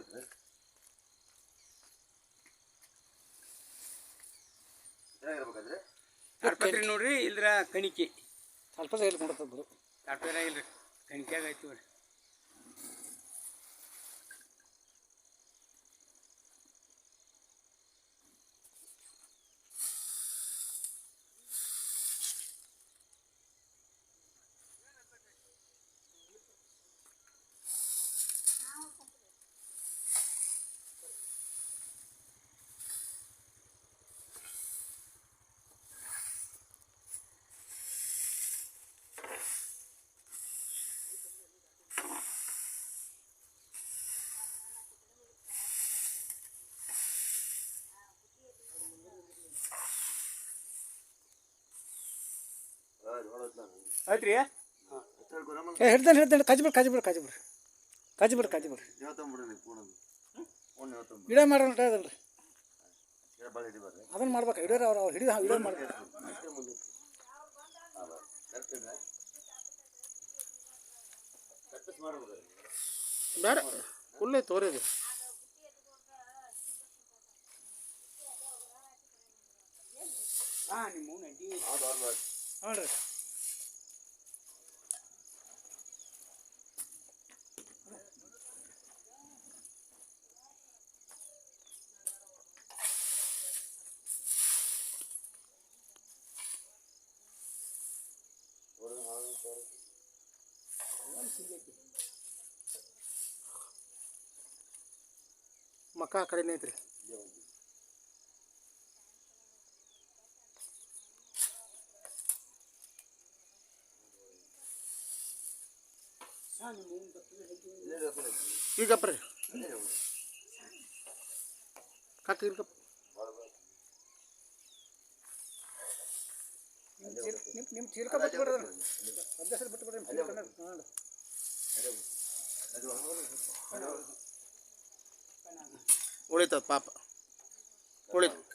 ಹೋಯ್ತು ಚೆನ್ನಾಗಿರ್ಬೇಕಾದ್ರೆ ತಾಡ್ಪತ್ರಿ ನೋಡ್ರಿ ಇಲ್ದ್ರ ಕಣಿಕೆ ಸ್ವಲ್ಪ ಸೈಡ್ ಕೊಡ್ತದ ಬಿಡು ತಾಡ್ಪತ್ರಿ ಇಲ್ರಿ ಕಣಿಕ್ಯಾಗ ಐತಿ ನೋಡ್ರಿ ಐತ್ರಿ ಏ ಹಿಡ್ದಾನೆ ಹಿಡ್ದಾನೆ ಕಾಜಿ ಬಿಡು ಕಾಜಿ ಬಿಡು ಕಾಜಿ ಬಿಡು. ಕಾಜಿ ಬಿಡು ಕಾಜಿ ಬಿಡು. ಹೇಳ್ತಂಬಿಡ್ರಿ ನೀವು ಫೋನ್ ಫೋನ್ ಹೇಳ್ತಂಬಿಡ್ರಿ ವಿಡಿಯೋ ಮಾಡೋಣ ಅದಲ್ರಿ ಅದನ್ನ ಮಾಡ್ಬೇಕು ಹಿಡಿಯೋರು ಅವ್ರು ಅವ್ರು ಹಿಡಿದು ವಿಡಿಯೋ ಮಾಡ್ಬೇಕು. ಬೇಡ ಫುಲ್ಲೇ ತೋರಿದು. ಹಾಂ ನಿಮ್ಮ ಹ್ಞೂ ರೀ ಮಕ್ಕ ಆ ಕಡೆನೇ ಐತ್ರಿ. ಈಗಪ್ಪ ರೀ. ಕಾಕ ಇರ್ಕಪ್ಪ. ನಿಮ್ಮ ಚೀಲ್ಕ ಬಿಟ್ಬಿಡ್ರಿ. ಅಧ್ಯಕ್ಷರು ಬಿಟ್ಬಿಡ್ರಿ ಹಾಂ ಉಳಿತದ ಪಾಪ. ಉಳಿತು.